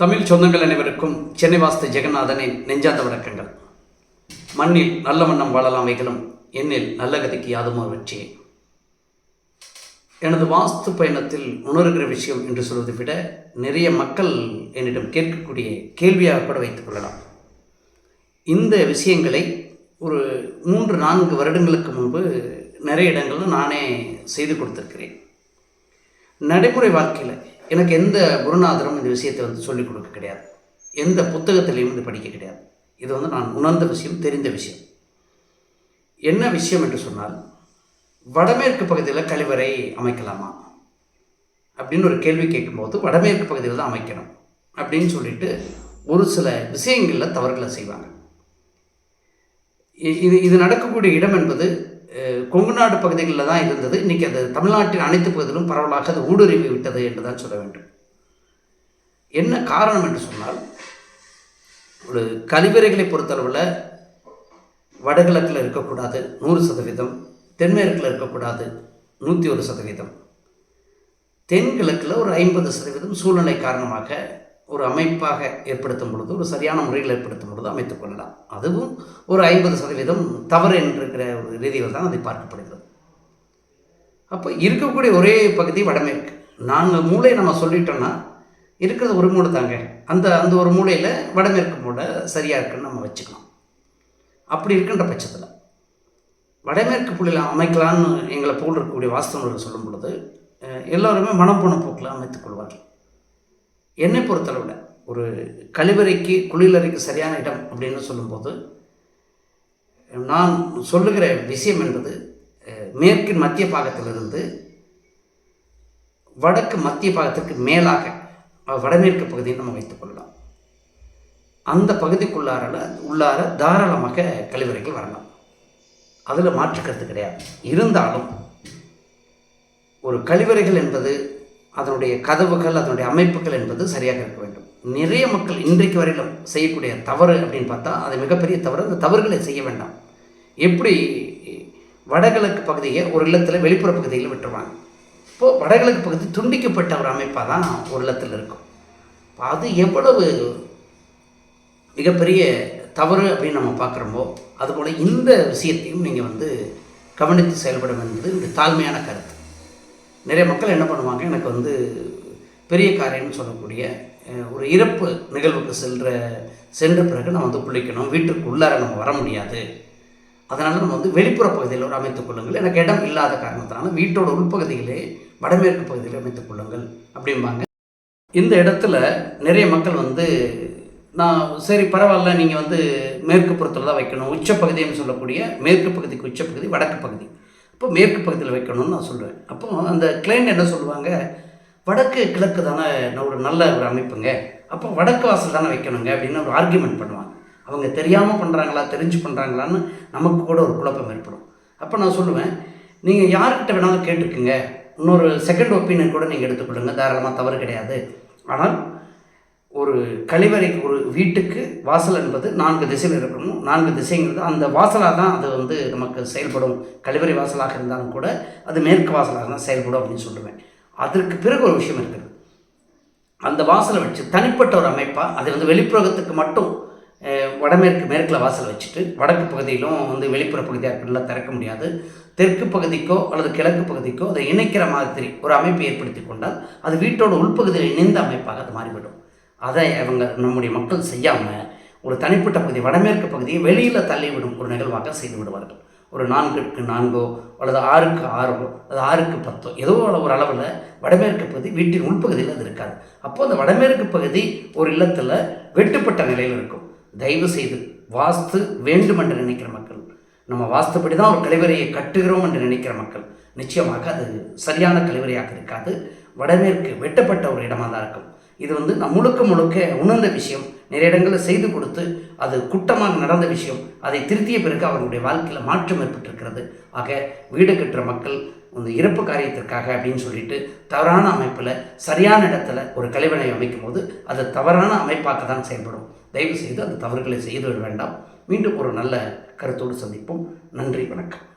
தமிழ் சொந்தங்கள் அனைவருக்கும் சென்னை வாஸ்து ஜெகநாதனின் நெஞ்சாத வணக்கங்கள். மண்ணில் நல்ல வண்ணம் வாழலாம் வைகளும் எண்ணில் நல்ல கதிக்கு யாதுமோ வெற்றியே எனது வாஸ்து பயணத்தில் உணர்கிற விஷயம் என்று சொல்வதை விட நிறைய மக்கள் என்னிடம் கேட்கக்கூடிய கேள்வியாக கூட வைத்துக் கொள்ளலாம். இந்த விஷயங்களை ஒரு மூன்று நான்கு வருடங்களுக்கு முன்பு நிறைய இடங்களில் நானே செய்து கொடுத்துருக்கிறேன். நடைமுறை வாழ்க்கையில் எனக்கு எந்த குருநாதரும் இந்த விஷயத்தை வந்து சொல்லிக் கொடுக்க கிடையாது. எந்த புத்தகத்திலையும் இது படிக்க கிடையாது. இது வந்து நான் உணர்ந்த விஷயம் தெரிந்த விஷயம். என்ன விஷயம் என்று சொன்னால் வடமேற்கு பகுதியில் கழிவறை அமைக்கலாமா? அப்படின்னு ஒரு கேள்வி கேட்கும்போது வடமேற்கு பகுதியில் தான் அமைக்கணும் அப்படின்னு சொல்லிட்டு ஒரு சில விஷயங்களில் தவறுகளை செய்வாங்க. இது இது நடக்கக்கூடிய இடம் என்பது கொங்கு நாடு பகுதிகளில் தான் இருந்தது. இன்றைக்கி அது தமிழ்நாட்டின் அனைத்து பகுதியிலும் பரவலாக அது ஊடுருவி விட்டது என்று தான் சொல்ல வேண்டும். என்ன காரணம் என்று சொன்னால் ஒரு கழிவறைகளை பொறுத்தளவில் வடகிழக்கில் இருக்கக்கூடாது நூறு சதவீதம் தென்மேற்கில் இருக்கக்கூடாது நூற்றி ஒரு சதவீதம். தென்கிழக்கில் ஒரு ஐம்பது சதவீதம் சூழ்நிலை காரணமாக ஒரு அமைப்பாக ஏற்படுத்தும் பொழுது ஒரு சரியான முறையில் ஏற்படுத்தும் பொழுது அமைத்துக் கொள்ளலாம். அதுவும் ஒரு ஐம்பது சதவீதம் தவறு என்கிற ஒரு ரீதியில் தான் அதை பார்க்கப்படுகிறது. அப்போ இருக்கக்கூடிய ஒரே பகுதி வடமேற்கு. நாங்கள் மூளை நம்ம சொல்லிட்டோம்னா இருக்கிறது ஒரு மூளை தாங்க. அந்த அந்த ஒரு மூலையில் வடமேற்கு மூளை சரியாக இருக்குன்னு நம்ம வச்சுக்கலாம் அப்படி இருக்கின்ற பட்சத்தில். வடமேற்கு புள்ளியில் அமைக்கலான்னு எங்களை போல் இருக்கக்கூடிய வாஸ்தவர்கள் சொல்லும் பொழுது எல்லோருமே மனம் போன போக்கில் அமைத்துக் கொள்வார்கள். என்னை பொறுத்தளவில் ஒரு கழிவறைக்கு குளியலறைக்கு சரியான இடம் அப்படின்னு சொல்லும்போது நான் சொல்லுகிற விஷயம் என்பது மேற்கின் மத்திய பாகத்திலிருந்து வடக்கு மத்திய பாகத்திற்கு மேலாக வடமேற்கு பகுதியை நம்ம வைத்துக்கொள்ளலாம் அந்த பகுதிக்குள்ளார உள்ளார தாராளமாக கழிவறைகள் வரலாம். அதில் மாற்றுக்கிறது கிடையாது. இருந்தாலும் ஒரு கழிவறைகள் என்பது அதனுடைய கதவுகள் அதனுடைய அமைப்புகள் என்பது சரியாக இருக்க வேண்டும். நிறைய மக்கள் இன்றைக்கு வரையிலும் செய்யக்கூடிய தவறு அப்படின்னு பார்த்தா அது மிகப்பெரிய தவறு. அந்த தவறுகளை செய்ய வேண்டாம். எப்படி வடகிழக்கு பகுதியை ஒரு இல்லத்தில் வெளிப்புற பகுதியில் விட்டுருவாங்க. இப்போது வடகிழக்கு பகுதி துண்டிக்கப்பட்ட ஒரு அமைப்பாக தான் ஒரு இல்லத்தில் இருக்கும். அது எவ்வளவு மிகப்பெரிய தவறு அப்படின்னு நம்ம பார்க்குறோமோ அதுபோல் இந்த விஷயத்தையும் நீங்கள் வந்து கவனித்து செயல்படும் என்பது இந்த தாழ்மையான கருத்து. நிறைய மக்கள் என்ன பண்ணுவாங்க எனக்கு வந்து பெரிய காரியம்னு சொல்லக்கூடிய ஒரு இறப்பு நிகழ்வுக்கு சென்ற சென்ற பிறகு நம்ம வந்து குளிக்கணும். வீட்டுக்கு உள்ளார நம்ம வர முடியாது. அதனால் நம்ம வந்து வெளிப்புற பகுதியில் ஒரு அமைத்துக் கொள்ளுங்கள். எனக்கு இடம் இல்லாத காரணத்தினால வீட்டோட உள்பகுதியிலே வடமேற்கு பகுதியில் அமைத்துக் கொள்ளுங்கள் அப்படிம்பாங்க. இந்த இடத்துல நிறைய மக்கள் வந்து நான் சரி பரவாயில்ல நீங்கள் வந்து மேற்கு புறத்தில் தான் வைக்கணும். உச்சப்பகுதின்னு சொல்லக்கூடிய மேற்கு பகுதிக்கு உச்சப்பகுதி வடக்கு பகுதி. இப்போ மேற்கு பகுதியில் வைக்கணும்னு நான் சொல்லுவேன் அப்போ அந்த கிளைண்ட் என்ன சொல்லுவாங்க? வடக்கு கிழக்கு தானே ஒரு நல்ல ஒரு அமைப்புங்க. அப்போ வடக்கு வாசல் தானே வைக்கணுங்க அப்படின்னு ஒரு ஆர்கியூமெண்ட் பண்ணுவாங்க. அவங்க தெரியாமல் பண்ணுறாங்களா தெரிஞ்சு பண்ணுறாங்களான்னு நமக்கு கூட ஒரு குழப்பம் ஏற்படும். அப்போ நான் சொல்லுவேன் நீங்கள் யார்கிட்ட வேணாலும் கேட்டுக்குங்க. இன்னொரு செகண்ட் ஒப்பீனியன் கூட நீங்கள் எடுத்துக்கொள்ளுங்க. தாராளமாக தவறு கிடையாது. ஆனால் ஒரு கழிவறைக்கு ஒரு வீட்டுக்கு வாசல் என்பது நான்கு திசையில் இருக்கணும். நான்கு திசைங்கிறது அந்த வாசலாக தான் அது வந்து நமக்கு செயல்படும். கழிவறை வாசலாக இருந்தாலும் கூட அது மேற்கு வாசலாக தான் செயல்படும் அப்படின்னு சொல்லுவேன். அதற்கு பிறகு ஒரு விஷயம் இருக்குது அந்த வாசலை வச்சு தனிப்பட்ட ஒரு அமைப்பாக அது வந்து வெளிப்புறத்துக்கு மட்டும் வடமேற்கு மேற்கில் வாசல் வச்சுட்டு வடக்கு பகுதியிலும் வந்து வெளிப்புற பகுதியாக இருக்கிறதுலாம் திறக்க முடியாது. தெற்கு பகுதிக்கோ அல்லது கிழக்கு பகுதிக்கோ அதை இணைக்கிற மாதிரி ஒரு அமைப்பை ஏற்படுத்தி கொண்டால் அது வீட்டோட உள்பகுதியில் இணைந்த அமைப்பாக அது மாறிவிடும். அதை அவங்க நம்முடைய மக்கள் செய்யாமல் ஒரு தனிப்பட்ட பகுதி வடமேற்கு பகுதியை வெளியில் தள்ளிவிடும் ஒரு நிகழ்வாக செய்து விடுவார்கள். ஒரு நான்குக்கு நான்கோ அல்லது ஆறுக்கு ஆறோ அல்லது ஆறுக்கு பத்தோ ஏதோ ஒரு அளவில் வடமேற்கு பகுதி வீட்டின் உள்பகுதியில் அது இருக்காது. அப்போ அந்த வடமேற்கு பகுதி ஒரு இல்லத்தில் வெட்டுப்பட்ட நிலையில் இருக்கும். தயவு செய்து வாஸ்து வேண்டும் என்று நினைக்கிற மக்கள் நம்ம வாஸ்துப்படி தான் ஒரு கழிவறையை கட்டுகிறோம் என்று நினைக்கிற மக்கள் நிச்சயமாக அது சரியான கழிவறையாக இருக்காது. வடமேற்கு வெட்டப்பட்ட ஒரு இடமாக தான் இருக்கும். இது வந்து நான் முழுக்க முழுக்க உணர்ந்த விஷயம். நிறைய இடங்களில் செய்து கொடுத்து அது குட்டமாக நடந்த விஷயம். அதை திருத்திய பிறகு அவர்களுடைய வாழ்க்கையில் மாற்றம் ஏற்பட்டிருக்கிறது. ஆக வீடு கட்டுற மக்கள் இந்த இறப்பு காரியத்திற்காக அப்படின்னு சொல்லிட்டு தவறான அமைப்பில் சரியான இடத்துல ஒரு கழிவறை அமைக்கும் போது அது தவறான அமைப்பாக தான் செயல்படும். தயவு செய்து அந்த தவறுகளை செய்து விட வேண்டாம். மீண்டும் ஒரு நல்ல கருத்தோடு சந்திப்போம். நன்றி வணக்கம்.